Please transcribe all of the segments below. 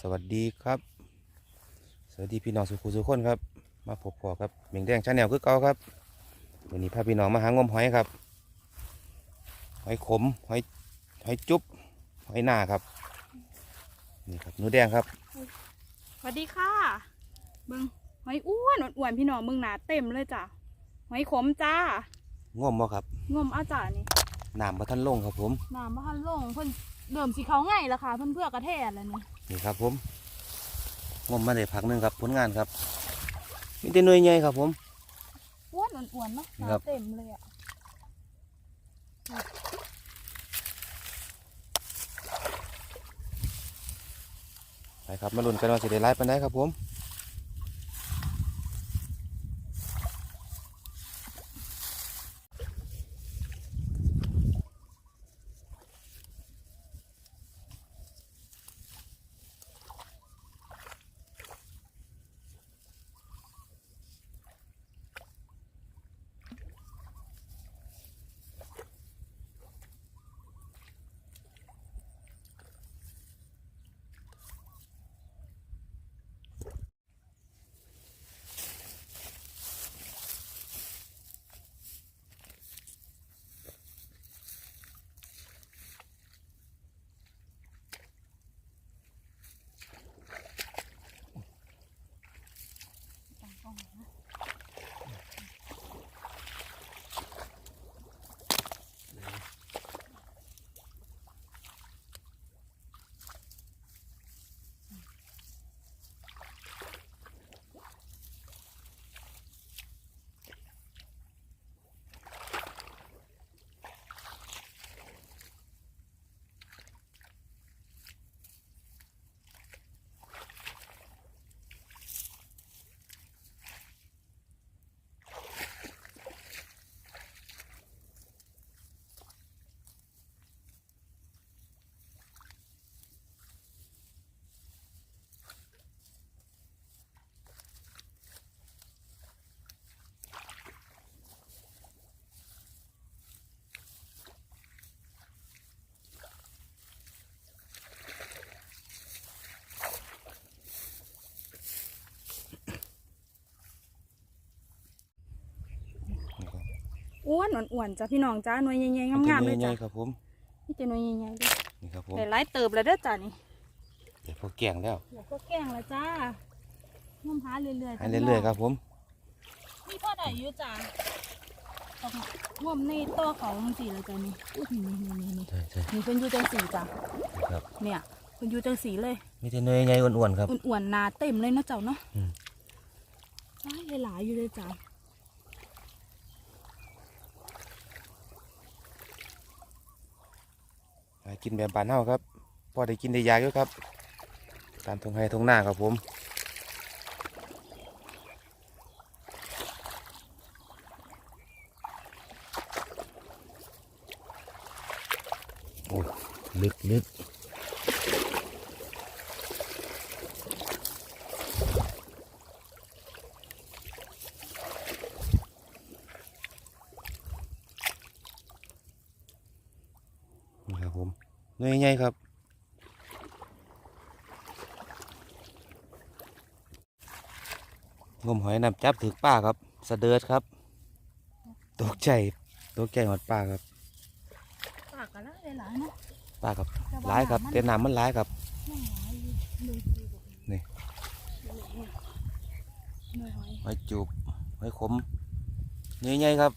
สวัสดีครับ สวัสดีพี่น้องสุขุสุขคนครับ มาพบพอครับเมียงแดงชาแนลคือเก่าครับวันนี้พาพี่น้องมาหางมหอยครับ หอยขมหอยหอยจุ๊บหอยหน้าครับ นี่ครับหนูแดงครับสวัสดีค่ะเบิงหอยอ้วนอ้วนๆพี่น้องมึงหนาเต็มเลยจ้ะหอยขมจ้าง่วมบ่ครับงมอาจ่านี่น้ำมาท่านลงครับผมน้ำบ้านลงเพิ่น เดิมสีเขาง่ายละค่ะเพิ่นเพื่อกระแทกแล้วนี่นี่ครับผมง่วมมาได้พักหนึงครับผลงานครับมีแต่หน่วยใหญ่ครับผมอ้วนอ้วนๆเนาะหนาครับ เต็มเลยอะไปครับมาลุ้นกันว่าสิได้ไล่ปันได้ครับผม วนอ้วนๆจ้ะพี่น้องจ้าหน่วยใหญ่ๆงามๆเลยมีแต่หน่วยใหจ้ะญ่ครับผมนี่จะหน่วยใหญ่ๆเลยนี่ครับผมหลายๆเติบเลยเด้อจ้ะนี่เดี๋ยวพอแกงแล้วเดี๋ยวก็แกล้งแล้วจ้างมหาเรื่อยๆให้เรื่อยๆครับผมมีพ่อใดอยู่จ้ะงมในตัวเขาจังสี่เลยจ้ะนี่อุ้ยนี่นี่นี่นี่ใช่ใช่นี่เพิ่นอยู่จังสีจ้ะครับเนี่ยเพิ่นอยู่จังสีเลยมีแต่หน่วยใหญ่อ้วนๆครับอ้วนๆหนาเต็มเลยเนาะเจ้าเนาะอืมว้ายหลายๆอยู่เลยจ้ะ หา กินแบบบานเฮาครับพอได้กินได้ยากอยู่ครับ ตามทงไห้ทงหน้าครับผมโอ้ลึกลึกนี่ครับ ผมเนื้อใหญ่ครับงมหอยนำจับถึกป้าครับสะเดิดครับ ตกใจตกใจหอดป้าครับปากกันละหลายๆเนาะป้าครับแต่ว่าร้ายครับมันเต้นน้ำมันร้ายครับไม่หลายอยู่เลยนี่หน่อยหอยหอยจูบหอยขมเนื้อใหญ่ครับ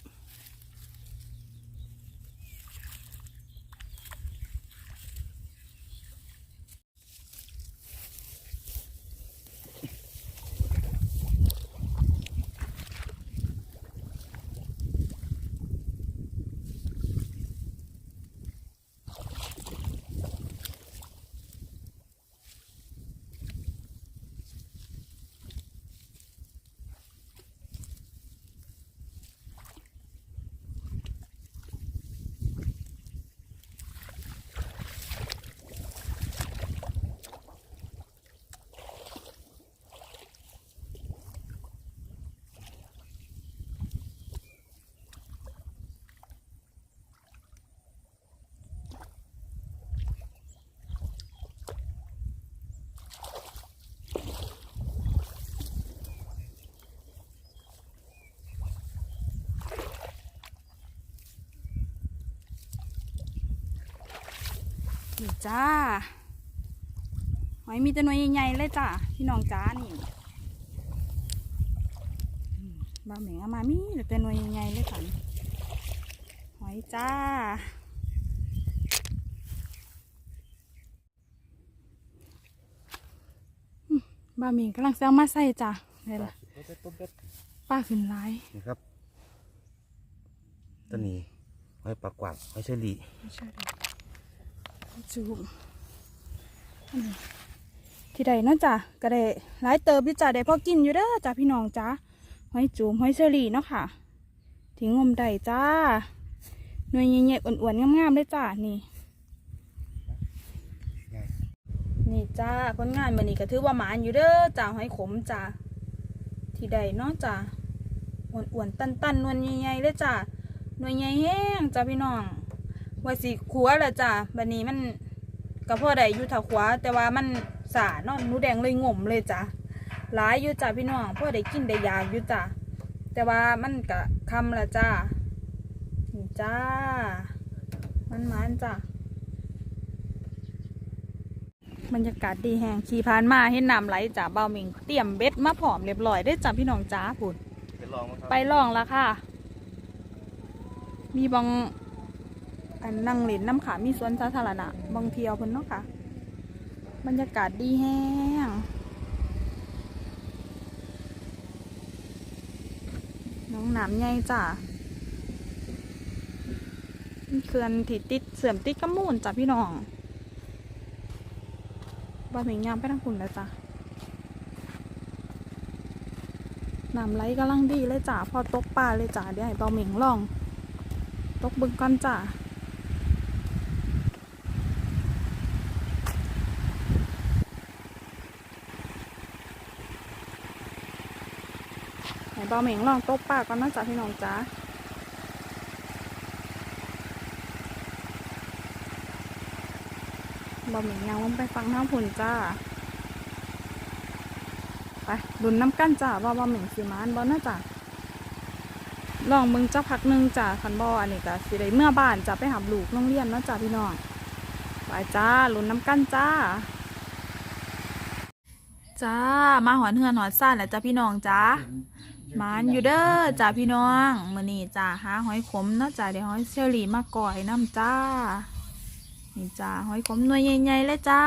นี่จ้าหอยมีแต่หน่วยใหญ่ๆเลยจ้าพี่น้องจ้านี่อืมบาเหม่งเอามามีแต่หน่วยใหญ่ๆเลยจ้ะหอยจ้าอืมบาเหม่งกำลังจะเอามาใส่จ้าได้ละป้าขึ้นไลายนี่ครับตัวนี้หอยปากกวางหอยเชอรี่ ไม่ใช่ดิจูมที่ใดนาะจ้ะก็ได้หลายเติบอยู่จ้ะได้พอกินอยู่เด้อจ้ะพี่น้องจ้ะหอยจูมหอยเชอรี่เนาะค่ะทิ้งงมได้จ้าหน่วยใหญ่ๆอ้วนๆงามๆเลยจ้ะนี่นี่จ้าคนงานมือนี้ก็ถือว่าหมานอยู่เด้อจ้าหอยขมจ้าที่ใดเนาะจ้าอ้วนๆตันๆนวลใหญ่ๆเลยจ้าหน่วยใหญ่แห้งจ้าพี่น้อง ว่าสิขัวละจ้าบัดนี้มันก็พอได้อยู่ถ้าขัวแต่ว่ามันสาเนาะหนูแดงเลยงมเลยจ้าหลายอยู่จ้าพี่น้องพอได้กินได้อยากอยู่จ้าแต่ว่ามันก็คำละจ้านี่จ้า มันมันๆจ้าบรรยากาศดีแหงขี่ผ่านมาเห็นน้ำไหลจากเบาหมิงเตรียมเบ็ดมาผอมเรียบร้อยได้อจ้าพี่น้องจ้าปุ่นไปลองมั้งครับไปลองละค่ะ มีบาง อันนั่งเล่นน้ำขามีสวนสาธารณะบางเที่ยวเพิ่นเนาะค่ะ บรรยากาศดีแห้งน้องหนามใหญ่จ้ามีเขื่อนที่ติดเสื่อมติดกระมูลจ้ะพี่น้องบ่เหม่ยามไปทางคุณแล้วจ้ะน้ำไหลกำลังดีเลยจ้ะพอตกปลาเลยจ้ะเดี๋ยวให้เบาเหม่งลอง ตกเบึงก่อนจ้ะ เบาเหม่งลองตกปลาก่อนนะจ้ะพี่น้องจ้ะบาเหม่งยางลงไปฟังน้ำผุนจ้า ไปดุนน้ำกั้นจ้าว่าว่าเหม่งสีมานบอน่าจ้าลองมึงจะพักหนึ่งจ้าคันบออันนี้ก็สิได้เมื่อบ้านจะไปหาลูกโรงเรียนนาะจ้าพี่น้อง ไปจ้าลุนน้ำกั้นจ้า จ้า มาหอนเฮือนหอนซ่านแล้วจ้าพี่น้องจ้า มานอยู่เด้อจ้าพี่น้องมื้อนี้จ้าหาหอยขมเนาะจ้าเดี๋ยวหอยเชอรี่มาก่อยน้ำจ้า นี่จ้าหอยขมหน่วยใหญ่ๆเลยจ้า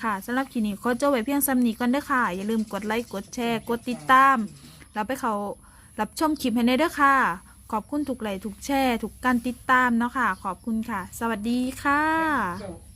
ค่ะสำหรับคลิปนี้ขอจบไว้เพียงซ้ำนี้ก่อนเด้อค่ะ อย่าลืมกดไลค์กดแชร์กดติดตามแล้วไปเขารับชมคลิปให้ในเด้อค่ะ ขอบคุณทุกไลค์ทุกแชร์ทุกการติดตามเนาะค่ะ ขอบคุณค่ะ สวัสดีค่ะ